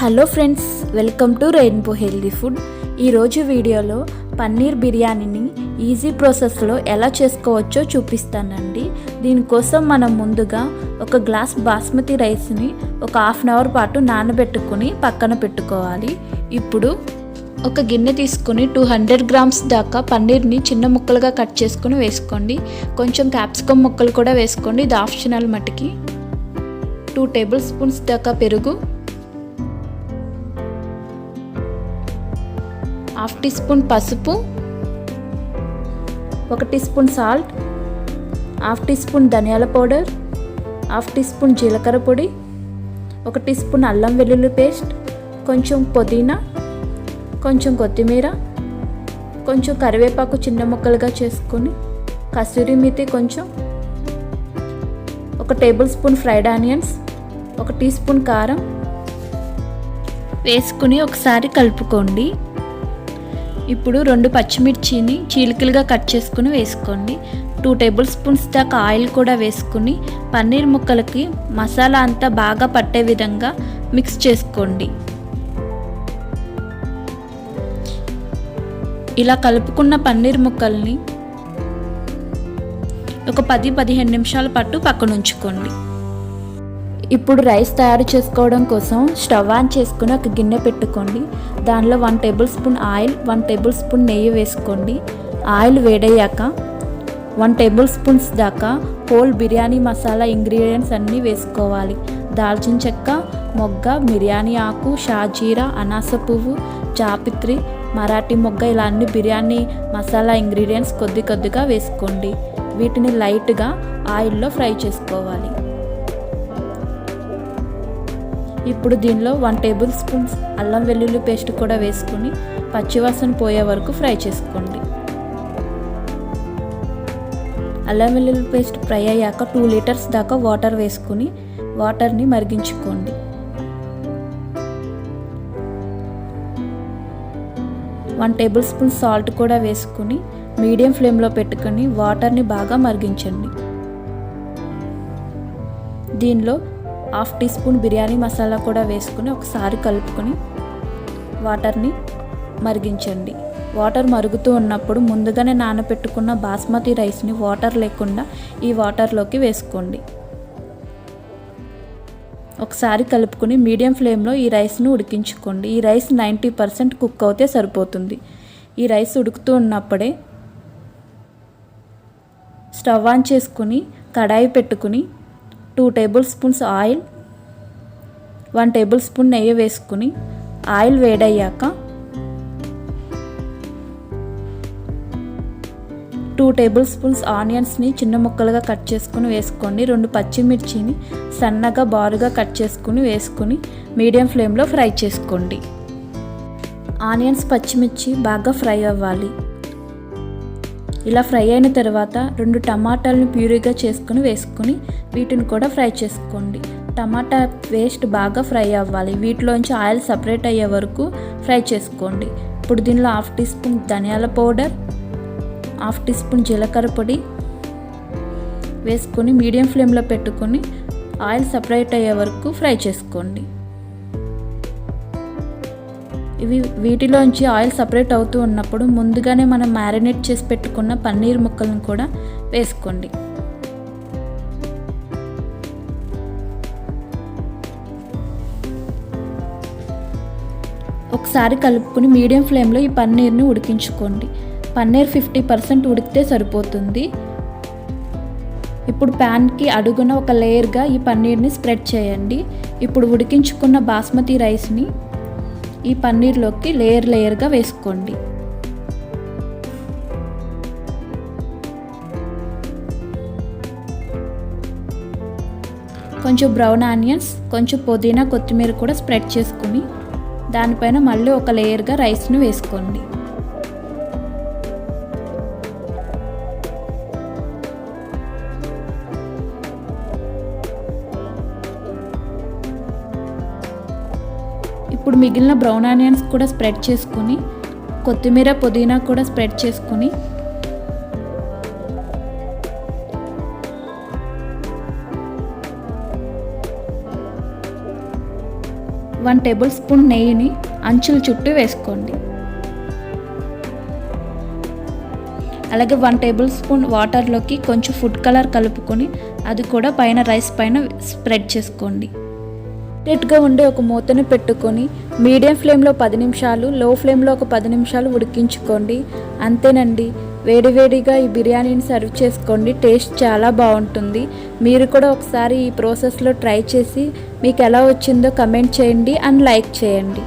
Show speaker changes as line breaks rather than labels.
Hello friends welcome to rainbow healthy food ఈరోజు వీడియోలో పన్నీర్ బిర్యానీని ఈజీ ప్రాసెస్లో ఎలా చేసుకోవచ్చో చూపిస్తానండి. దీనికోసం మనం ముందుగా ఒక గ్లాస్ బాస్మతి రైస్ని ఒక హాఫ్ అన్ అవర్ పాటు నానబెట్టుకుని పక్కన పెట్టుకోవాలి. ఇప్పుడు ఒక గిన్నె తీసుకుని టూ హండ్రెడ్ గ్రామ్స్ దాకా పన్నీర్ని చిన్న ముక్కలుగా కట్ చేసుకుని వేసుకోండి. కొంచెం క్యాప్సికమ్ ముక్కలు కూడా వేసుకోండి. ఇది ఆప్షనల్ మటుకి. టూ టేబుల్ స్పూన్స్ దాకా పెరుగు. హాఫ్ టీ స్పూన్ పసుపు ఒక teaspoon salt half tea spoon ధనియాల పౌడర్ హాఫ్ టీ స్పూన్ జీలకర్ర పొడి ఒక టీ స్పూన్ అల్లం వెల్లుల్లి పేస్ట్ కొంచెం పుదీనా కొంచెం కొత్తిమీర కొంచెం కరివేపాకు చిన్న ముక్కలుగా చేసుకొని కసూరి మెతి కొంచెం ఒక టేబుల్ స్పూన్ ఫ్రైడ్ ఆనియన్స్ ఒక టీ స్పూన్ కారం వేసుకుని ఒకసారి కలుపుకోండి. ఇప్పుడు రెండు పచ్చిమిర్చిని చీలికలుగా కట్ చేసుకుని వేసుకోండి. టూ టేబుల్ స్పూన్స్ దాకా ఆయిల్ కూడా వేసుకుని పన్నీర్ ముక్కలకి మసాలా అంతా బాగా పట్టే విధంగా మిక్స్ చేసుకోండి. ఇలా కలుపుకున్న పన్నీర్ ముక్కల్ని ఒక పది పదిహేను నిమిషాల పాటు పక్కన ఉంచుకోండి ఇప్పుడు రైస్ తయారు చేసుకోవడం కోసం స్టవ్ ఆన్ చేసుకుని ఒక గిన్నె పెట్టుకోండి. దానిలో one table spoon oil one table spoon నెయ్యి వేసుకోండి. ఆయిల్ వేడయ్యాక వన్ టేబుల్ స్పూన్స్ దాకా హోల్ బిర్యానీ మసాలా ఇంగ్రీడియంట్స్ అన్నీ వేసుకోవాలి. దాల్చిన చెక్క మొగ్గ బిర్యానీ ఆకు షాజీరా అనాస పువ్వు జాపిత్రి మరాఠీ మొగ్గ ఇలా అన్ని బిర్యానీ మసాలా ఇంగ్రీడియంట్స్ కొద్ది కొద్దిగా వేసుకోండి. వీటిని లైట్గా ఆయిల్లో ఫ్రై చేసుకోవాలి. ఇప్పుడు దీనిలో వన్ టేబుల్ స్పూన్స్ అల్లం వెల్లుల్లి పేస్ట్ కూడా వేసుకుని పచ్చివాసన పోయే వరకు ఫ్రై చేసుకోండి. అల్లం వెల్లుల్లి పేస్ట్ ఫ్రై అయ్యాక టూ లీటర్స్ దాకా వాటర్ వేసుకుని వాటర్ని మరిగించుకోండి. వన్ టేబుల్ స్పూన్ సాల్ట్ కూడా వేసుకుని మీడియం ఫ్లేమ్లో పెట్టుకొని వాటర్ని బాగా మరిగించండి. దీనిలో half tea spoon biryani masala కూడా వేసుకుని ఒకసారి కలుపుకొని వాటర్ని మరిగించండి. వాటర్ మరుగుతూ ఉన్నప్పుడు ముందుగానే నానబెట్టుకున్న బాస్మతి రైస్ని వాటర్ లేకుండా ఈ వాటర్లోకి వేసుకోండి. ఒకసారి కలుపుకొని మీడియం ఫ్లేమ్లో ఈ రైస్ను ఉడికించుకోండి. ఈ రైస్ నైంటీ పర్సెంట్ కుక్ అవుతే సరిపోతుంది. ఈ రైస్ ఉడుకుతూ ఉన్నప్పుడే స్టవ్ ఆన్ చేసుకుని కడాయి పెట్టుకుని two table spoons oil one table spoon నెయ్యి వేసుకుని ఆయిల్ వేడయ్యాక టూ టేబుల్ స్పూన్స్ ఆనియన్స్ని చిన్న ముక్కలుగా కట్ చేసుకుని వేసుకోండి. రెండు పచ్చిమిర్చిని సన్నగా బారుగా కట్ చేసుకుని వేసుకుని మీడియం ఫ్లేమ్లో ఫ్రై చేసుకోండి. ఆనియన్స్ పచ్చిమిర్చి బాగా ఫ్రై అవ్వాలి. ఇలా ఫ్రై అయిన తర్వాత రెండు టమాటాలను ప్యూరీగా చేసుకుని వేసుకుని వీటిని కూడా ఫ్రై చేసుకోండి. టమాటా వేస్ట్ బాగా ఫ్రై అవ్వాలి. వీటిలోంచి ఆయిల్ సపరేట్ అయ్యే వరకు ఫ్రై చేసుకోండి. ఇప్పుడు దీనిలో హాఫ్ టీ స్పూన్ ధనియాల పౌడర్ హాఫ్ టీ స్పూన్ జీలకర్ర పొడి వేసుకొని మీడియం ఫ్లేమ్లో పెట్టుకొని ఆయిల్ సపరేట్ అయ్యే వరకు ఫ్రై చేసుకోండి. ఇవి వీటిలోంచి ఆయిల్ సపరేట్ అవుతూ ఉన్నప్పుడు ముందుగానే మనం మ్యారినేట్ చేసి పెట్టుకున్న పన్నీర్ ముక్కలను కూడా వేసుకోండి. ఒకసారి కలుపుకొని మీడియం ఫ్లేమ్లో ఈ పన్నీర్ని ఉడికించుకోండి. పన్నీర్ ఫిఫ్టీ పర్సెంట్ ఉడికితే సరిపోతుంది. ఇప్పుడు ప్యాన్కి అడుగున ఒక లేయర్గా ఈ పన్నీర్ని స్ప్రెడ్ చేయండి. ఇప్పుడు ఉడికించుకున్న బాస్మతి రైస్ని ఈ పన్నీర్లోకి లేయర్ లేయర్గా వేసుకోండి. కొంచెం బ్రౌన్ ఆనియన్స్ కొంచెం పుదీనా కొత్తిమీర కూడా స్ప్రెడ్ చేసుకుని దానిపైన మళ్ళీ ఒక లేయర్గా రైస్ను వేసుకోండి. ఇప్పుడు మిగిలిన బ్రౌన్ ఆనియన్స్ కూడా స్ప్రెడ్ చేసుకుని కొత్తిమీర పుదీనా కూడా స్ప్రెడ్ చేసుకుని వన్ టేబుల్ స్పూన్ నెయ్యిని అంచుల చుట్టూ వేసుకోండి. అలాగే వన్ టేబుల్ స్పూన్ వాటర్లోకి కొంచెం ఫుడ్ కలర్ కలుపుకొని అది కూడా పైన రైస్ పైన స్ప్రెడ్ చేసుకోండి. టైట్గా ఉండే ఒక మూతను పెట్టుకొని మీడియం ఫ్లేమ్లో పది నిమిషాలు లో ఫ్లేమ్లో ఒక పది నిమిషాలు ఉడికించుకోండి. అంతేనండి. వేడివేడిగా ఈ బిర్యానీని సర్వ్ చేసుకోండి. టేస్ట్ చాలా బాగుంటుంది. మీరు కూడా ఒకసారి ఈ ప్రాసెస్లో ట్రై చేసి మీకు ఎలా వచ్చిందో కమెంట్ చేయండి అండ్ లైక్ చేయండి.